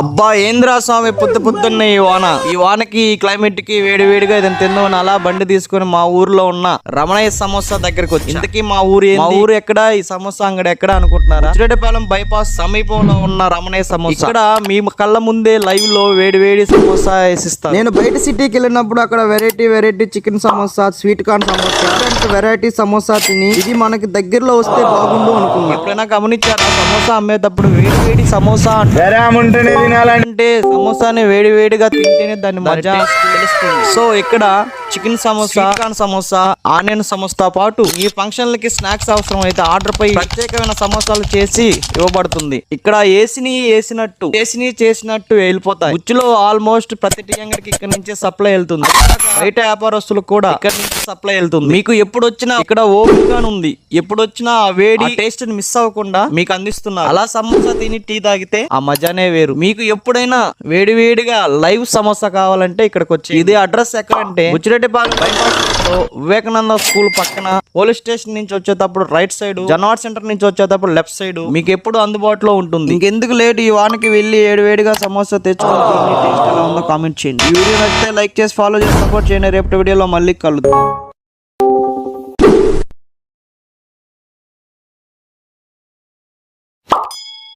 అబ్బా ఏంద్రా స్వామి పొద్దు పొద్దున్న ఈ వాన? ఈ వానకి ఈ క్లైమేట్కి వేడి వేడిగా ఏదైనా తిందామని అలా బండి తీసుకొని మా ఊర్లో ఉన్న రమణయ్య సమోసా దగ్గరికి వచ్చి. ఇంతకీ మా ఊరు? మా ఊరు ఎక్కడ? ఈ సమోసా అంగడి ఎక్కడ అనుకుంటున్నారా? చిరటపాలెం బైపాస్ సమీపంలో ఉన్న రమణయ్య సమోసా. ఇక్కడ మీ కళ్ళ ముందే లైవ్లో వేడి వేడి సమోసా వేసిస్తారు. నేను బయట సిటీకి వెళ్ళినప్పుడు అక్కడ variety variety chicken samosa sweet corn samosa variety samosa తిని ఇది మనకి దగ్గరలో వస్తే బాగుండు అనుకున్నా. ఎప్పుడైనా గమనించారా? సమోసా అమ్మేటప్పుడు వేడి వేడి సమోసా అంటారు. అంటే సమోసాని వేడి వేడిగా తింటేనే దాని మజా తెలుస్తుంది. సో ఇక్కడ chicken samosa chicken samosa onion samosa పాటు ఈ ఫంక్షన్లకి స్నాక్స్ అవసరం అయితే ఆర్డర్ పై ప్రత్యేకమైన సమోసాలు చేసి ఇవ్వబడుతుంది. ఇక్కడ ఏసిని వేసినట్టు చేసిని చేసినట్టు వెళ్ళిపోతాయి. ఉచ్చులో ఆల్మోస్ట్ ప్రతి టీ అంగడికి ఇక్కడ నుంచే సప్లై వెళ్తుంది. బయట వ్యాపారస్తులకు కూడా ఇక్కడ నుంచి సప్లై వెళ్తుంది. మీకు ఎప్పుడు వచ్చినా ఇక్కడ ఓపిక ఉంది. ఎప్పుడు వచ్చినా వేడి టేస్ట్ మిస్ అవ్వకుండా మీకు అందిస్తున్నారు. అలా సమోసా తిని టీ తాగితే ఆ మజానే వేరు. మీకు ఎప్పుడైనా వేడి వేడిగా లైవ్ సమోసా కావాలంటే ఇక్కడికి వచ్చి ఇది అడ్రస్ ఎక్కడ అంటే బుచ్చిరెడ్డిపాలెం బైపాస్ వివేకానంద స్కూల్ పక్కన పోలీస్ స్టేషన్ నుంచి వచ్చేటప్పుడు రైట్ సైడ్ జనవాడ్ సెంటర్ నుంచి వచ్చేటప్పుడు లెఫ్ట్ సైడ్ మీకు ఎప్పుడు అందుబాటులో ఉంటుంది. ఇంకెందుకు లేట్? ఈ వానికి వెళ్ళి ఏడు వేడిగా సమోసా తెచ్చుకోవాలి. టేస్ట్ ఉందో కామెంట్ చేయండి. ఈ వీడియో నచ్చితే లైక్ చేసి ఫాలో చేసి సపోర్ట్ చేయండి. రేపటి వీడియోలో మళ్ళీ కలుద్దాం.